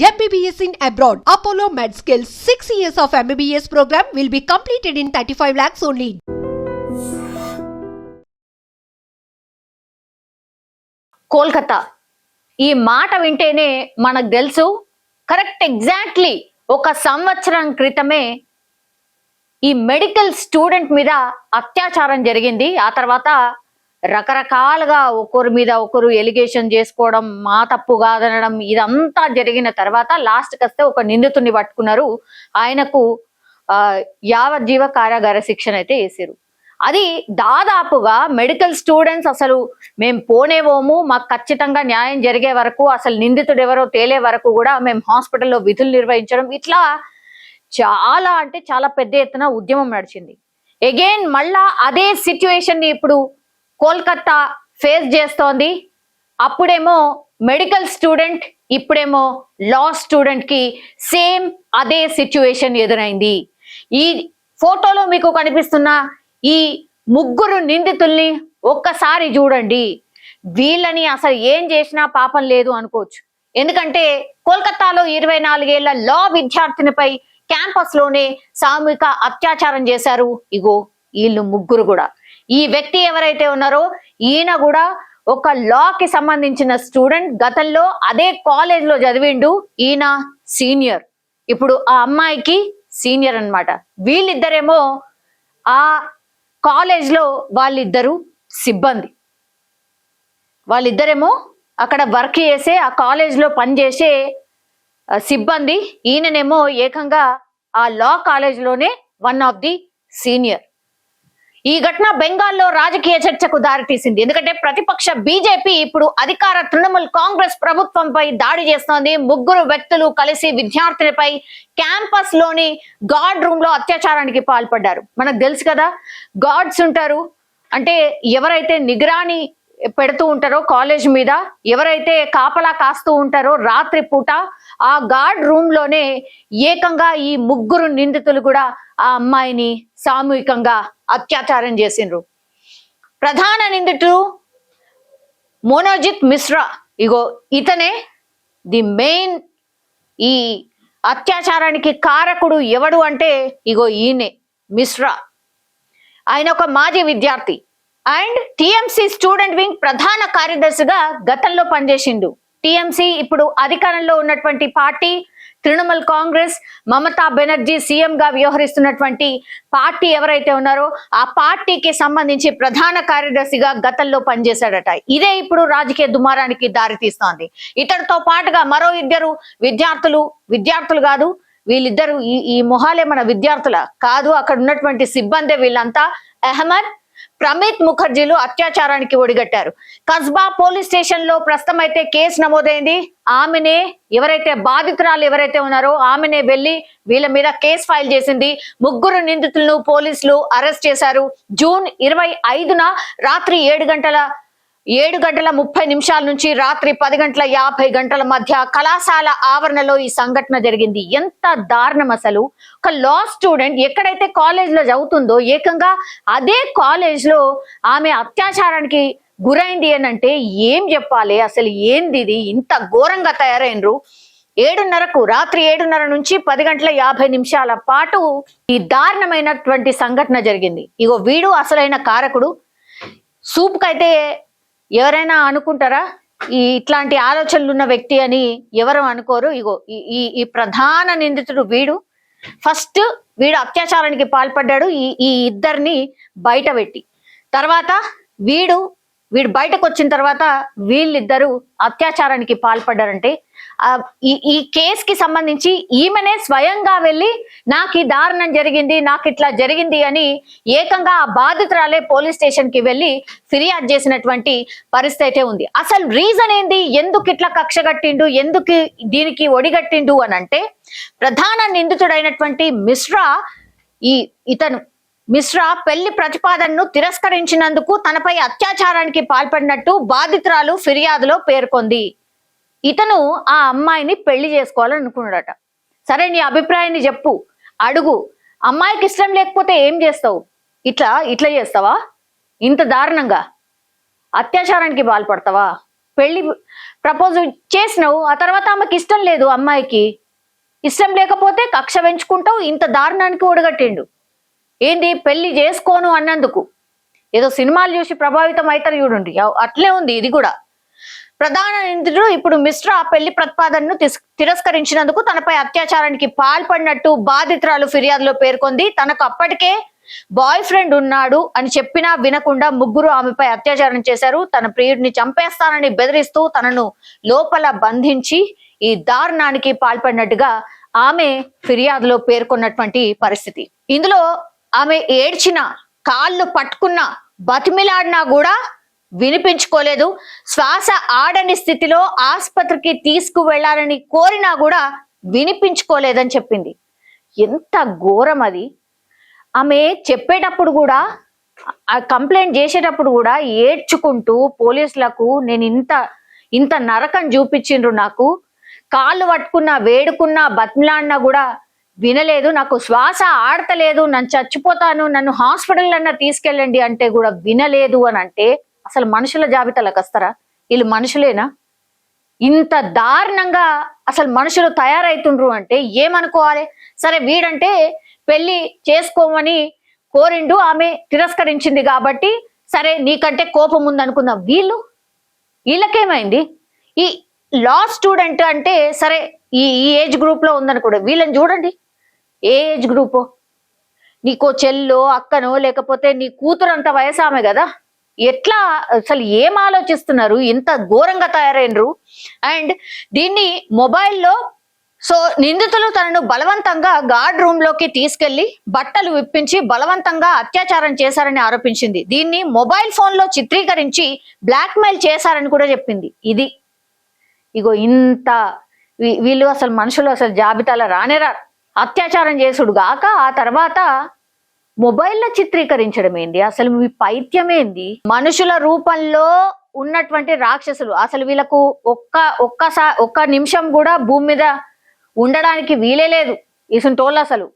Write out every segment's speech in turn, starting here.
MBBS in abroad. Apollo MedSkill 6 years of MBBS program will be completed in 35 lakhs only. Kolkata ఈ మాట వింటేనే మనకు తెలుసు కరెక్ట్ ఎగ్జాక్ట్లీ ఒక సంవత్సరం క్రితమే ఈ మెడికల్ స్టూడెంట్ మీద అత్యాచారం జరిగింది ఆ తర్వాత రకరకాలుగా ఒకరి మీద ఒకరు ఎలిగేషన్ చేసుకోవడం మా తప్పు కాదనడం ఇదంతా జరిగిన తర్వాత లాస్ట్కి వస్తే ఒక నిందితుడిని పట్టుకున్నారు. ఆయనకు యావజ్జీవ కారాగార శిక్షణ అయితే వేసారు అది దాదాపుగా మెడికల్ స్టూడెంట్స్ అసలు మేము పోనేవోము మాకు ఖచ్చితంగా న్యాయం జరిగే వరకు అసలు నిందితుడు ఎవరో తేలే వరకు కూడా మేము హాస్పిటల్లో విధులు నిర్వహించడం ఇట్లా చాలా అంటే చాలా పెద్ద ఎత్తున ఉద్యమం నడిచింది. ఎగైన్ మళ్ళా అదే సిచ్యువేషన్ ఇప్పుడు కోల్కత్తా ఫేస్ చేస్తోంది. అప్పుడేమో మెడికల్ స్టూడెంట్ ఇప్పుడేమో లా స్టూడెంట్కి సేమ్ అదే సిచ్యువేషన్ ఎదురైంది. ఈ ఫోటోలో మీకు కనిపిస్తున్న ఈ ముగ్గురు నిందితుల్ని ఒక్కసారి చూడండి. వీళ్ళని అసలు ఏం చేసినా పాపం లేదు అనుకోవచ్చు. ఎందుకంటే కోల్కతాలో ఇరవై నాలుగేళ్ళ లా విద్యార్థినిపై క్యాంపస్లోనే సామూహిక అత్యాచారం చేశారు. ఇగో వీళ్ళు ముగ్గురు కూడా. ఈ వ్యక్తి ఎవరైతే ఉన్నారో ఈయన కూడా ఒక లా కి సంబంధించిన స్టూడెంట్. గతంలో అదే కాలేజ్లో చదివిండు ఈయన సీనియర్. ఇప్పుడు ఆ అమ్మాయికి సీనియర్ అన్నమాట. వీళ్ళిద్దరేమో ఆ కాలేజ్లో వాళ్ళిద్దరు సిబ్బంది. వాళ్ళిద్దరేమో అక్కడ వర్క్ చేసే ఆ కాలేజ్లో పనిచేసే సిబ్బంది. ఈయననేమో ఏకంగా ఆ లా కాలేజ్లోనే వన్ ఆఫ్ ది సీనియర్. ఈ ఘటన బెంగాల్లో రాజకీయ చర్చకు దారితీసింది ఎందుకంటే ప్రతిపక్ష బీజేపీ ఇప్పుడు అధికార తృణమూల్ కాంగ్రెస్ ప్రభుత్వంపై దాడి చేస్తోంది. ముగ్గురు వ్యక్తులు కలిసి విద్యార్థినిపై క్యాంపస్లోని గార్డ్ రూమ్లో అత్యాచారానికి పాల్పడ్డారు. మనకు తెలుసు కదా గార్డ్స్ ఉంటారు. అంటే ఎవరైతే నిగరాని పెడుతూ ఉంటారో కాలేజ్ మీద ఎవరైతే కాపలా కాస్తూ ఉంటారో రాత్రి పూట ఆ గార్డ్ రూమ్లోనే ఏకంగా ఈ ముగ్గురు నిందితులు కూడా ఆ అమ్మాయిని సామూహికంగా అత్యాచారం చేసిండ్రు. ప్రధాన నిందితుడు మోనోజిత్ మిశ్రా. ఇగో ఇతనే ది మెయిన్ ఈ అత్యాచారానికి కారకుడు ఎవడు అంటే ఇగో ఈయనే మిశ్రా. ఆయన ఒక మాజీ విద్యార్థి. అండ్ టిఎంసి స్టూడెంట్ వింగ్ ప్రధాన కార్యదర్శిగా గతంలో పనిచేసిండు. టిఎంసి ఇప్పుడు అధికారంలో ఉన్నటువంటి పార్టీ తృణమూల్ కాంగ్రెస్ మమతా బెనర్జీ సీఎం గా వ్యవహరిస్తున్నటువంటి పార్టీ ఎవరైతే ఉన్నారో ఆ పార్టీకి సంబంధించి ప్రధాన కార్యదర్శిగా గతంలో పనిచేశాడట. ఇదే ఇప్పుడు రాజకీయ దుమారానికి దారితీస్తోంది ఇతడితో పాటుగా మరో ఇద్దరు విద్యార్థులు విద్యార్థులు కాదు వీళ్ళిద్దరు ఈ ఈ మొహాలే మన విద్యార్థుల? కాదు అక్కడ ఉన్నటువంటి సిబ్బంది వీళ్ళంతా. అహ్మద్ ప్రమిత్ ముఖర్జీలు అత్యాచారానికి ఒడిగట్టారు. కస్బా పోలీస్ స్టేషన్లో ప్రస్తుతం అయితే కేసు నమోదైంది. ఆమెనే ఎవరైతే బాధితురాలు ఎవరైతే ఉన్నారో ఆమెనే వెళ్ళి వీళ్ళ మీద కేసు ఫైల్ చేసింది. ముగ్గురు నిందితులను పోలీసులు అరెస్ట్ చేశారు. జూన్ ఇరవై ఐదున రాత్రి ఏడు గంటల ఏడు గంటల ముప్పై నిమిషాల నుంచి రాత్రి పది గంటల యాభై గంటల మధ్య కళాశాల ఆవరణలో ఈ సంఘటన జరిగింది. ఎంత దారుణం అసలు! ఒక లా స్టూడెంట్ ఎక్కడైతే కాలేజ్లో చదువుతుందో ఏకంగా అదే కాలేజ్లో ఆమె అత్యాచారానికి గురైంది అని అంటే ఏం చెప్పాలి? అసలు ఏంది ఇది? ఇంత ఘోరంగా తయారైనరు ఏడున్నరకు రాత్రి ఏడున్నర నుంచి పది గంటల యాభై నిమిషాల పాటు ఈ దారుణమైనటువంటి సంఘటన జరిగింది. ఇగో వీడు అసలైన కారకుడు. సూప్ కైతే ఎవరైనా అనుకుంటారా? ఈ ఇట్లాంటి ఆలోచనలు ఉన్న వ్యక్తి అని ఎవరు అనుకోరు. ఇగో ఈ- ఈ ఈ ప్రధాన నిందితుడు వీడు. ఫస్ట్ వీడు అత్యాచారానికి పాల్పడ్డాడు. ఈ ఈ ఇద్దరిని బయట పెట్టి. తర్వాత వీడు వీడు బయటకు వచ్చిన తర్వాత వీళ్ళిద్దరూ అత్యాచారానికి పాల్పడ్డారంటే ఈ ఈ కేసుకి సంబంధించి ఈమెనే స్వయంగా వెళ్ళి నాకు ఈ దారుణం జరిగింది నాకు ఇట్లా జరిగింది అని ఏకంగా ఆ బాధితురాలే పోలీస్ స్టేషన్కి వెళ్ళి ఫిర్యాదు చేసినటువంటి పరిస్థితి అయితే ఉంది. అసలు రీజన్ ఏంది? ఎందుకు ఇట్లా కక్ష కట్టిండు? ఎందుకు దీనికి ఒడిగట్టిండు అని అంటే ప్రధాన నిందితుడైనటువంటి మిశ్రా ఈ ఇతను మిశ్రా పెళ్ళి ప్రతిపాదనను తిరస్కరించినందుకు తనపై అత్యాచారానికి పాల్పడినట్టు బాధితురాలు ఫిర్యాదులో పేర్కొంది. ఇతను ఆ అమ్మాయిని పెళ్ళి చేసుకోవాలనుకున్నాడట. సరే నీ అభిప్రాయాన్ని చెప్పు. అడుగు. అమ్మాయికి ఇష్టం లేకపోతే ఏం చేస్తావు? ఇట్లా ఇట్లా చేస్తావా? ఇంత దారుణంగా. అత్యాచారానికి పాల్పడతావా? పెళ్ళి ప్రపోజ్ చేసినావు ఆ తర్వాత ఆమెకి ఇష్టం లేదు అమ్మాయికి. ఇష్టం లేకపోతే కక్ష పెంచుకుంటావు ఇంత దారుణానికి ఒడగట్టిండు. ఏంది పెళ్ళి చేసుకోను అన్నందుకు? ఏదో సినిమాలు చూసి ప్రభావితం అవుతారు చూడండి. అట్లే ఉంది ఇది కూడా. ప్రధాన నిందితుడు ఇప్పుడు మిశ్రా పెళ్ళి ప్రతిపాదనను తిస్- తిరస్కరించినందుకు తనపై అత్యాచారానికి పాల్పడినట్టు బాధితురాలు ఫిర్యాదులో పేర్కొంది. తనకు అప్పటికే బాయ్ ఫ్రెండ్ ఉన్నాడు అని చెప్పినా వినకుండా ముగ్గురు ఆమెపై అత్యాచారం చేశారు. తన ప్రియుడిని చంపేస్తానని బెదిరిస్తూ తనను లోపల బంధించి ఈ దారుణానికి పాల్పడినట్టుగా ఆమె ఫిర్యాదులో పేర్కొన్నటువంటి పరిస్థితి. ఇందులో ఆమె ఏడ్చిన కాళ్ళు పట్టుకున్న బతిమిలాడినా కూడా వినిపించుకోలేదు. శ్వాస ఆడని స్థితిలో ఆసుపత్రికి తీసుకువెళ్ళాలని కోరినా కూడా వినిపించుకోలేదని చెప్పింది. ఎంత ఘోరం అది. ఆమె చెప్పేటప్పుడు కూడా కంప్లైంట్ చేసేటప్పుడు కూడా ఏడ్చుకుంటూ పోలీసులకు నేను ఇంత ఇంత నరకం చూపించిండ్రు నాకు. కాళ్ళు పట్టుకున్నా వేడుకున్నా బతిమలాడినా కూడా వినలేదు నాకు శ్వాస ఆడతలేదు నన్ను చచ్చిపోతాను నన్ను హాస్పిటల్ అన్నా తీసుకెళ్ళండి అంటే కూడా వినలేదు అని అంటే అసలు మనుషుల జాబితాలకు వస్తారా వీళ్ళు మనుషులేనా? ఇంత దారుణంగా అసలు మనుషులు తయారవుతుండ్రు అంటే ఏమనుకోవాలి? సరే వీడంటే పెళ్ళి చేసుకోమని కోరిండు ఆమె తిరస్కరించింది కాబట్టి సరే నీకంటే కోపం ఉందనుకుందాం. వీళ్ళు? వీళ్ళకేమైంది? ఈ లా స్టూడెంట్ అంటే సరే ఈ ఈ ఏజ్ గ్రూప్లో ఉందని కూడా వీళ్ళని చూడండి. ఏ ఏజ్ గ్రూప్? నీకో చెల్లో అక్కనో లేకపోతే నీ కూతురు అంత వయసు ఆమె కదా ఎట్లా అసలు ఏం ఆలోచిస్తున్నారు? ఇంత ఘోరంగా తయారైనరు? అండ్ దీన్ని మొబైల్లో సో నిందితులు తనను బలవంతంగా గార్డ్ రూమ్లోకి తీసుకెళ్ళి బట్టలు విప్పించి బలవంతంగా అత్యాచారం చేశారని ఆరోపించింది. దీన్ని మొబైల్ ఫోన్లో చిత్రీకరించి బ్లాక్మెయిల్ చేశారని కూడా చెప్పింది. ఇది. ఇగో ఇంత వీ- వీళ్ళు అసలు మనుషులు అసలు జాబితాలో రానేరారు అత్యాచారం చేసుడు గాక ఆ తర్వాత మొబైల్లో చిత్రీకరించడం ఏంది అసలు మీ పైత్యం ఏంది మనుషుల రూపంలో ఉన్నటువంటి రాక్షసులు అసలు వీళ్ళకు ఒక్క ఒక్కసా ఒక్క నిమిషం కూడా భూమి మీద ఉండడానికి వీలే లేదు ఇసుంటోళ్ళు అసలు.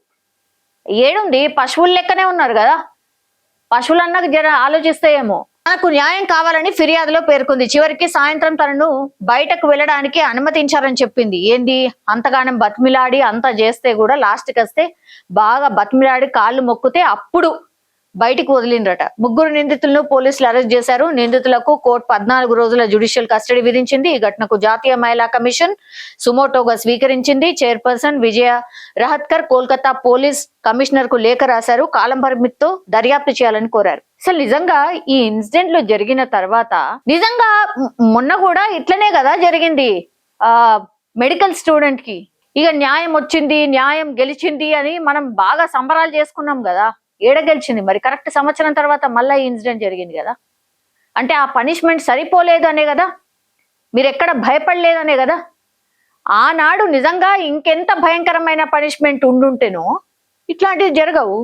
ఏడుంది? పశువుల లెక్కనే ఉన్నారు కదా? పశువులన్నా జర ఆలోచిస్తాయేమో తనకు న్యాయం కావాలని ఫిర్యాదులో పేర్కొంది. చివరికి సాయంత్రం తనను బయటకు వెళ్ళడానికి అనుమతించారని చెప్పింది. ఏంది? అంతగానం బతిమిలాడి అంత చేస్తే కూడా లాస్ట్కి వస్తే బాగా బతిమిలాడి కాళ్ళు మొక్కితే అప్పుడు బయటికి వదిలిండ్రట. ముగ్గురు నిందితులను పోలీసులు అరెస్ట్ చేశారు. నిందితులకు కోర్టు పద్నాలుగు రోజుల జ్యుడిషియల్ కస్టడీ విధించింది. ఈ ఘటనకు జాతీయ మహిళా కమిషన్ సుమోటోగా స్వీకరించింది. చైర్పర్సన్ విజయ రహత్కర్ కోల్కతా పోలీస్ కమిషనర్కు లేఖ రాశారు. కాలం పరిమితితో దర్యాప్తు చేయాలని కోరారు. అసలు నిజంగా ఈ ఇన్సిడెంట్లో జరిగిన తర్వాత నిజంగా మొన్న కూడా ఇట్లనే కదా జరిగింది. ఆ మెడికల్ స్టూడెంట్కి. ఇక న్యాయం వచ్చింది న్యాయం గెలిచింది అని మనం బాగా సంబరాలు చేసుకున్నాం కదా. ఏడ గెలిచింది? మరి కరెక్ట్ సంవత్సరం తర్వాత మళ్ళీ ఈ ఇన్సిడెంట్ జరిగింది కదా. అంటే ఆ పనిష్మెంట్ సరిపోలేదు అనే కదా. మీరు ఎక్కడ భయపడలేదనే కదా. ఆనాడు నిజంగా ఇంకెంత భయంకరమైన పనిష్మెంట్ ఉండుంటేనో ఇట్లాంటివి జరగవు.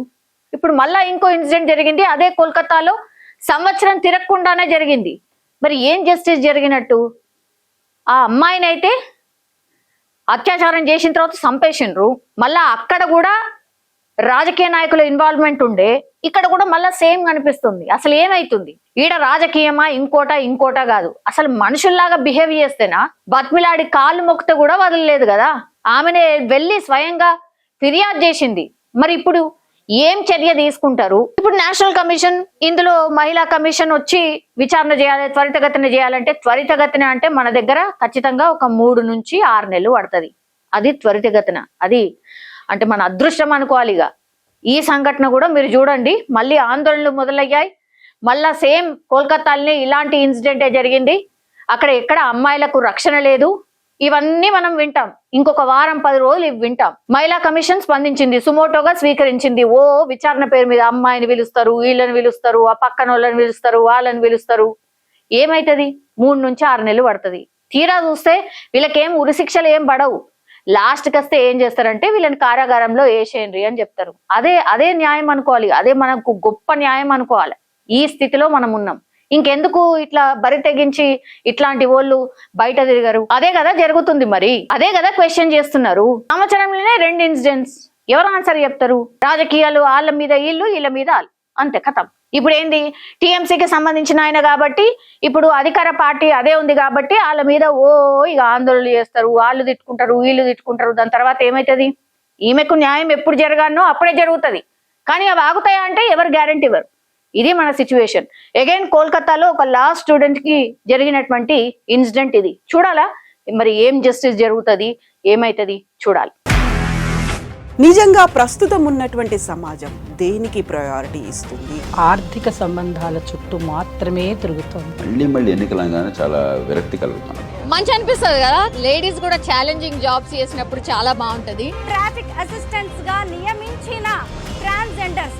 ఇప్పుడు మళ్ళా ఇంకో ఇన్సిడెంట్ జరిగింది. అదే కోల్కతాలో సంవత్సరం తిరగకుండానే జరిగింది. మరి ఏం జస్టిస్ జరిగినట్టు? ఆ అమ్మాయినైతే అత్యాచారం చేసిన తర్వాత చంపేసిండ్రు మళ్ళా అక్కడ కూడా రాజకీయ నాయకుల ఇన్వాల్వ్మెంట్ ఉండే. ఇక్కడ కూడా మళ్ళా సేమ్ కనిపిస్తుంది. అసలు ఏమైతుంది? ఈడ రాజకీయమా? ఇంకోట? ఇంకోట కాదు. అసలు మనుషుల్లాగా బిహేవ్ చేస్తేనా? బతిమిలాడి కాళ్ళు మొక్కితే కూడా వదలలేదు కదా? ఆమెనే వెళ్ళి స్వయంగా ఫిర్యాదు చేసింది. మరి ఇప్పుడు ఏం చర్య తీసుకుంటారు? ఇప్పుడు నేషనల్ కమిషన్ ఇందులో మహిళా కమిషన్ వచ్చి విచారణ చేయాలి త్వరితగతిన చేయాలంటే త్వరితగతిన అంటే మన దగ్గర ఖచ్చితంగా ఒక మూడు నుంచి ఆరు నెలలు పడుతుంది. అది త్వరితగతిన. అది అంటే మన అదృష్టం అనుకోవాలి ఇక. ఈ సంఘటన కూడా మీరు చూడండి. మళ్ళీ ఆందోళనలు మొదలయ్యాయి. మళ్ళా సేమ్ కోల్కతాలోనే ఇలాంటి ఇన్సిడెంటే జరిగింది. అక్కడ ఎక్కడ అమ్మాయిలకు రక్షణ లేదు. ఇవన్నీ మనం వింటాం. ఇంకొక వారం పది రోజులు ఇవి వింటాం. మహిళా కమిషన్ స్పందించింది సుమోటోగా స్వీకరించింది. ఓ విచారణ పేరు మీద అమ్మాయిని పిలుస్తారు వీళ్ళని పిలుస్తారు ఆ పక్కన వాళ్ళని పిలుస్తారు వాళ్ళని పిలుస్తారు. ఏమైతది? మూడు నుంచి ఆరు నెలలు పడుతుంది. తీరా చూస్తే వీళ్ళకేం ఉరిశిక్షలు ఏం పడవు. లాస్ట్ వస్తే ఏం చేస్తారంటే వీళ్ళని కారాగారంలో వేసేయండి అని చెప్తారు. అదే అదే న్యాయం అనుకోవాలి. అదే మనకు గొప్ప న్యాయం అనుకోవాలి. ఈ స్థితిలో మనం ఉన్నాం. ఇంకెందుకు ఇట్లా బరి తెగించి ఇట్లాంటి వాళ్ళు బయట తిరిగారు? అదే కదా జరుగుతుంది మరి. అదే కదా క్వశ్చన్ చేస్తున్నారు. సంవత్సరంలోనే రెండు ఇన్సిడెంట్స్ ఎవరు ఆన్సర్ చెప్తారు? రాజకీయాలు వాళ్ళ మీద వీళ్ళు వీళ్ళ మీద వాళ్ళు అంతే కథం. ఇప్పుడు ఏంది? టీఎంసీకి సంబంధించిన ఆయన కాబట్టి ఇప్పుడు అధికార పార్టీ అదే ఉంది కాబట్టి వాళ్ళ మీద ఓ ఇక ఆందోళనలు చేస్తారు. వాళ్ళు తిట్టుకుంటారు వీళ్ళు తిట్టుకుంటారు. దాని తర్వాత ఏమవుతుంది ఈమెకు న్యాయం ఎప్పుడు జరగానో అప్పుడే జరుగుతుంది. కానీ అవి ఆగుతాయా అంటే ఎవరు గ్యారంటీ ఇవ్వరు. ఇది మన సిచ్యువేషన్ అగైన్ కోల్కతాలో ఒక లా స్టూడెంట్కి జరిగినటువంటి ఇన్సిడెంట్ ఇది. చూడాలా? మరి ఏం జస్టిస్ జరుగుతుంది? ఏమైతుంది? చూడాలి. నిజంగా ప్రస్తుతం ఉన్నటువంటి సమాజం దేనికి ప్రయారిటీ ఇస్తుంది? ఆర్థిక సంబంధాల చుట్టూ మాత్రమే తిరుగుతోంది. మళ్ళీ మళ్ళీ ఎన్నికలు అనగానే చాలా విరక్తి కలుగుతాను మంచి అనిపిస్తుంది కదా? లేడీస్ కూడా ఛాలెంజింగ్ జాబ్స్ చేసినప్పుడు చాలా బాగుంటది. ట్రాఫిక్ అసిస్టెంట్స్గా నియమించిన ట్రాన్స్జెండర్స్